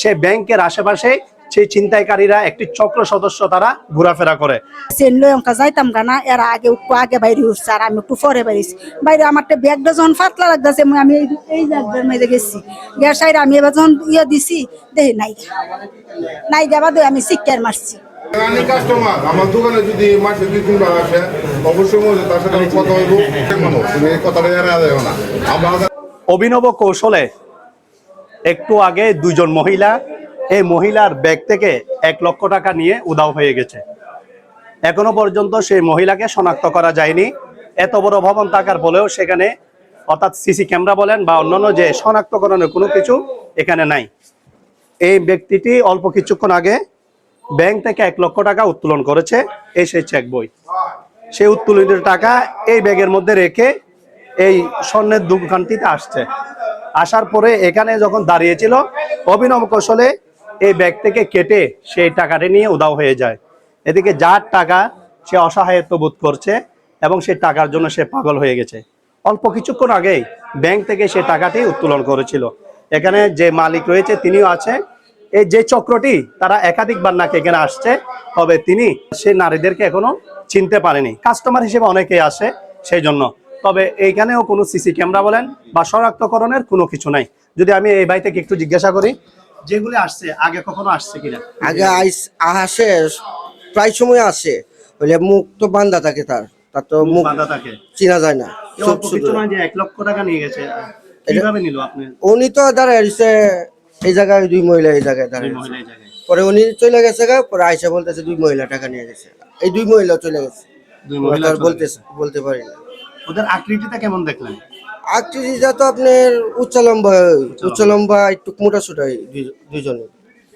সেই ব্যাংকের আশেপাশে সেই চিন্তাইকারীরা একটি চক্র সদস্য তারা ঘোরাফেরা করে। যাইতাম গানা এরা আগে একটু আগে বাইরে উঠছে আর আমি একটু পরে বাইরেছি বাইরে আমার ব্যাগটা যখন পাতলা লাগতেছে আমি এই গেছি। গ্যাস আমি এবার যখন ইয়ে দিছি দেখি নাই নাই যাবা দিয়ে আমি শিক্ষার মারছি। আমি কাস্টমার আমার দোকানে যদি মাসে দুই তিনবার আসে অবশ্যই তার সাথে কথা হইব তুমি কথাটা এড়া দেও না। অভিনব কৌশলে একটু আগে দুজন মহিলা, এই মহিলার ব্যাগ থেকে এক লক্ষ টাকা নিয়ে উদাও হয়ে গেছে। এখনও পর্যন্ত সেই মহিলাকে শনাক্ত করা যায়নি। এত বড় ভবন থাকার ফলেও সেখানে অর্থাৎ সিসি ক্যামেরা বলেন বা অন্যান্য যে শনাক্তকরণের কোনো কিছু এখানে নাই। এই ব্যক্তিটি অল্প কিছুক্ষণ আগে ব্যাংক থেকে এক লক্ষ টাকা উত্তোলন করেছে, এই সেই চেক বই। সেই উত্তোলিত টাকা এই ব্যাগের মধ্যে রেখে এই স্বর্ণের দোকানটিতে আসছে। আসার পরে এখানে যখন দাঁড়িয়েছিল, অভিনব কৌশলে এই ব্যাগ থেকে কেটে সেই টাকাটি নিয়ে উদাও হয়ে যায়। এদিকে যার টাকা সে অসহায়ত্ব বোধ করছে এবং সে টাকার জন্য সে পাগল হয়ে গেছে। অল্প কিছুক্ষণ আগেই ব্যাংক থেকে সে টাকাটি উত্তোলন করেছিল। এখানে যে মালিক রয়েছে তিনিও আছে। এই যে চক্রটি, তারা একাধিকবার নাকি এখানে আসছে, তবে তিনি সে নারীদেরকে এখনও চিনতে পারেনি। কাস্টমার হিসেবে অনেকেই আসে সেই জন্য। তবে এইখানেও কোনো সিসি ক্যামেরা বলেন বা শনাক্তকরণের কোনো কিছু নাই। যদি আমি এই ভাই থেকে একটু জিজ্ঞাসা করি যেগুলি আসছে আগে কখনো আসছে কিনা? আগে আসে প্রায় সময় আসে। বলে মুখ তো বান্ধা থাকে তার তার তো মুখ বাঁধা থাকে। চেনা যায় না এই অল্প শুধু- কিছু নয় যে এক লক্ষ টাকা নিয়ে গেছে। কীভাবে নিল আপনি? উনি তো দাঁড়ায় এই জায়গায় দুই মহিলা এই জায়গায় দাঁড়ায় পরে উনি চলে গেছে গা পরে আইসা বলতেছে দুই মহিলা টাকা নিয়ে গেছে। এই দুই মহিলা চলে দুই মহিলা গেছে। বলতে পারি না। ওদের আকৃতিটা কেমন দেখলেন? আকৃতিটা তো আপনার উচ্চ লম্বা উচ্চ লম্বা একটু মোটা সোটা দুইজনে।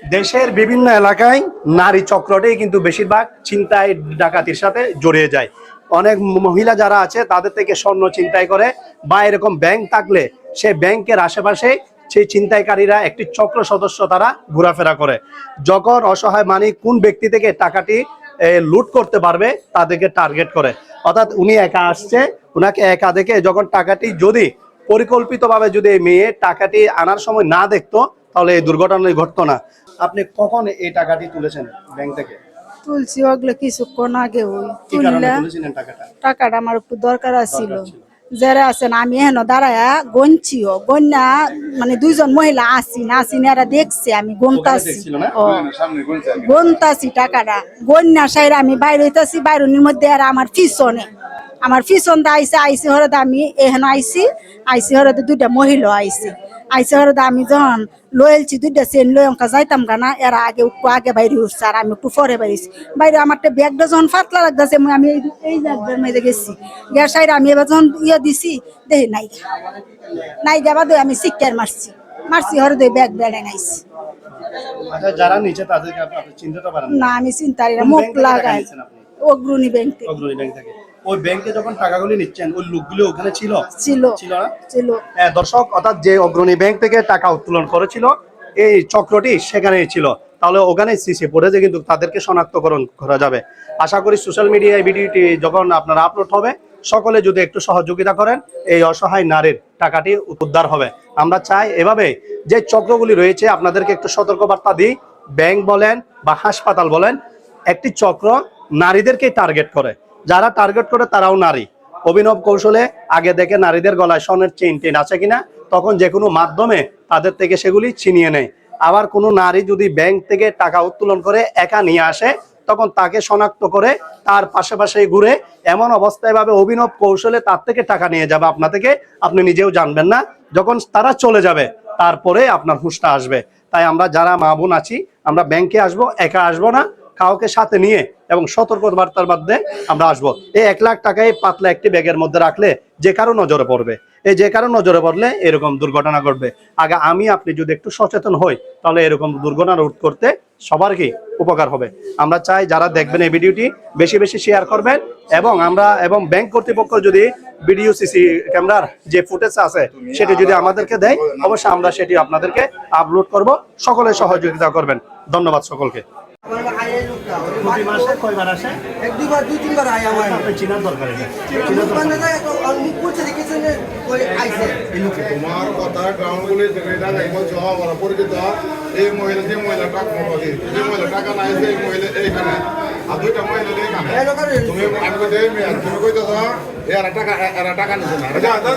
দেশের বিভিন্ন এলাকায় নারী চক্রটি কিন্তু বেশিরভাগ চিন্তায় ডাকাতির সাথে জড়িয়ে যায়। অনেক মহিলা যারা আছে তাদের থেকে স্বর্ণ চিন্তাই করে বা এরকম ব্যাংক থাকলে সে ব্যাংকের আশেপাশে সেই ছিনতাইকারীরা একটি চক্র সদস্য তারা ঘোরাফেরা করে। যখন অসহায় মানি কোন ব্যক্তি থেকে টাকাটি লুট করতে পারবে তাদেরকে টার্গেট করে। অর্থাৎ উনি একা আসছে উনাকে একা দেখে যখন টাকাটি যদি পরিকল্পিতভাবে যদি এই মেয়ে টাকাটি আনার সময় না দেখতো তাহলে এই দুর্ঘটনাই ঘটতো না। আপনি কখন এই টাকাটি তুলেছেন ব্যাংক থেকে? তুলছি ওগুলো কিছুক্ষণ আগে ওই তুললে টাকাটা? টাকাটা আমার একটু দরকার ছিল। যারা আছেন আমি হেন দাঁড়ায়া গনছিও। গন্যা মানে দুইজন মহিলা আসি না আসি না এরা দেখছে আমি গনতাছি। দেখছিল না? ও। সামনে গুনছে গনতাছি টাকাটা। গন্যা সাইরা আমি বাইরে হইতাছি বাইরনির মধ্যে আর আমার পিছনে। আমার পিছন দা আইসে আইসি হরদা আমি এহেন আইসি আইসি হরদা দুইটা মহিলা আইসি আইসি হরদা আমি যখন লয়েলছি দুইটা সেন লই অঙ্কা যাইতাম গানা এরা আগে একটু আগে বাইরে উঠছে আর আমি একটু পরে বাইরেছি বাইরে আমার একটা ব্যাগটা যখন পাতলা লাগতেছে আমি এই এই জায়গার মধ্যে গেছি। গ্যাস সাইড আমি এবার যখন ইয়ে দিছি দেখি নাই নাই যাবা দিয়ে আমি শিক্ষার মারছি। মারছি হরদে ব্যাগ বেড়ে নাইছি। আচ্ছা যারা নিচে তাদেরকে আপনি আপনি চিনতে পারেন না। আমি চিন্তা মুখ লাগাই অগ্রণী ব্যাংক। থেকে অগ্রণী ব্যাংক থেকে। ওই ব্যাংকে যখন টাকাগুলি নিচ্ছেন ওই লোকগুলো ওখানে ছিল? ছিল। ছিল না? ছিল। হ্যাঁ, দর্শক অর্থাৎ যে অগ্রণী ব্যাংক থেকে টাকা উত্তোলন করেছিল এই চক্রটি সেখানেই ছিল। তাহলে ওখানে সিসি ফুটেজে কিন্তু তাদেরকে শনাক্তকরণ করা যাবে। আশা করি সোশ্যাল মিডিয়ায় ভিডিওটি যখন আপনারা আপলোড হবে সকলে যদি একটু সহযোগিতা করেন এই অসহায় নারীর টাকাটি উদ্ধার হবে। আমরা চাই এভাবে যে চক্রগুলি রয়েছে আপনাদেরকে একটু সতর্কবার্তা দিই। ব্যাংক বলেন বা হাসপাতাল বলেন একটি চক্র নারীদেরকে টার্গেট করে। যারা টার্গেট করে তারাও নারী। অভিনব কৌশলে আগে দেখে নারীদের গলায় স্বর্ণের চেইন টেন আছে কিনা, তখন যে কোনো মাধ্যমে তাদের থেকে সেগুলি ছিনিয়ে নেয়। আবার কোনো নারী যদি ব্যাংক থেকে টাকা উত্তোলন করে একা নিয়ে আসে, তখন তাকে শনাক্ত করে তার পাশে পাশে ঘুরে এমন অবস্থায় ভাবে অভিনব কৌশলে তার থেকে টাকা নিয়ে যাবে আপনা থেকে আপনি নিজেও জানবেন না। যখন তারা চলে যাবে, তারপরে আপনার হুঁশটা আসবে। তাই আমরা যারা মা বোন আছি, আমরা ব্যাংকে আসব, একা আসব না, কাউকে সাথে নিয়ে এবং সতর্ক বার্তার মধ্যে আমরা আসব। এই এক লাখ টাকায় পাতলা একটি ব্যাগের মধ্যে রাখলে যে কারও নজরে পড়বে। এই যে কারও নজরে পড়লে এরকম দুর্ঘটনা ঘটবে। আগে আমি, আপনি যদি একটু সচেতন হই, তাহলে এরকম দুর্ঘটনা রোধ করতে সবার কি উপকার হবে। আমরা চাই যারা দেখবেন এই ভিডিওটি বেশি বেশি শেয়ার করবেন এবং আমরা এবং ব্যাংক কর্তৃপক্ষ যদি ভিডিও সিসি ক্যামেরার যে ফুটেজ আছে, সেটি যদি আমাদেরকে দেয়, অবশ্যই আমরা সেটি আপনাদেরকে আপলোড করব। সকলে সহযোগিতা করবেন। ধন্যবাদ সকলকে। প্রতি মাসে কয়বার আসে? এক দুবার দুই তিনবার আয় আমার। আপনার চিনার দরকার এটা। চিনার মুখ দেখেছেন? আইছে। তোমার কথা গ্রাউন্ড গুলি যেখানে টাকা বলছো আমরা পরিচিত এই মহিলা যে মহিলা টাকা মহিলা যে মহিলা টাকা নাই সেই মহিলা এইখানে। আর দুইটা মহিলা এইখানে এই তুমি আমি কইতে তুমি কইতেছ এরা টাকা এরা টাকা নিছে না। দাদা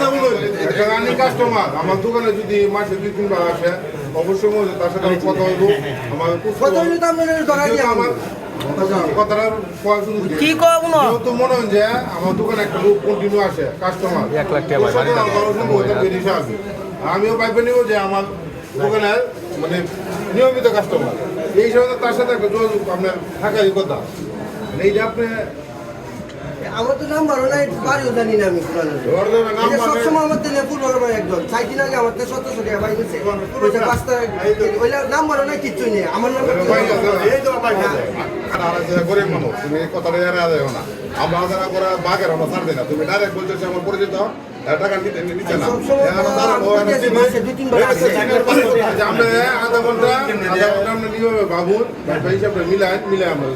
এটা আমি কাস্টমার আমার দোকানে যদি মাসে দুই তিনবার আসে অবশ্যই মনে তার সাথে কথা হইব আমার হইল তো আপনার ধরা দিয়ে আমার কথাটা কি কব না? তো মনে হয় যে আমার দোকানে একটা লোক কন্টিনিউ আসে কাস্টমার এক লাখ টাকা ভাই, বাড়ি আসবে আমিও পাইবে নিব যে আমার দোকানের মানে নিয়মিত কাস্টমার এই সময় তার সাথে একটা যোগাযোগ আপনার থাকারই কথা। মানে এই যে আপনি আমার তো নাম্বারও নাই বাড়িও জানি না আমি নাম সবসময় আমার তেলে পূর্বরবার একজন। চার দিন আগে আমার থেকে সত্তর টাকা পাই গেছে পয়সা পাঁচটা ওইটা নাম্বারও নাই কিচ্ছুই নেই। আমার তো আর গরিব মানুষ তুমি এই কথাটা এড়ে দেও না। আমরা যারা করে বাঘের আমরা ছাড় দিই না। তুমি ডাইরেক্ট বলতেছো আমার পরিচিত টাকা নিতে না। আমরা আধা ঘণ্টা আধা ঘণ্টা আমরা নিয়ে ভাবুন হিসাবটা মিলাই মিলাই আমরা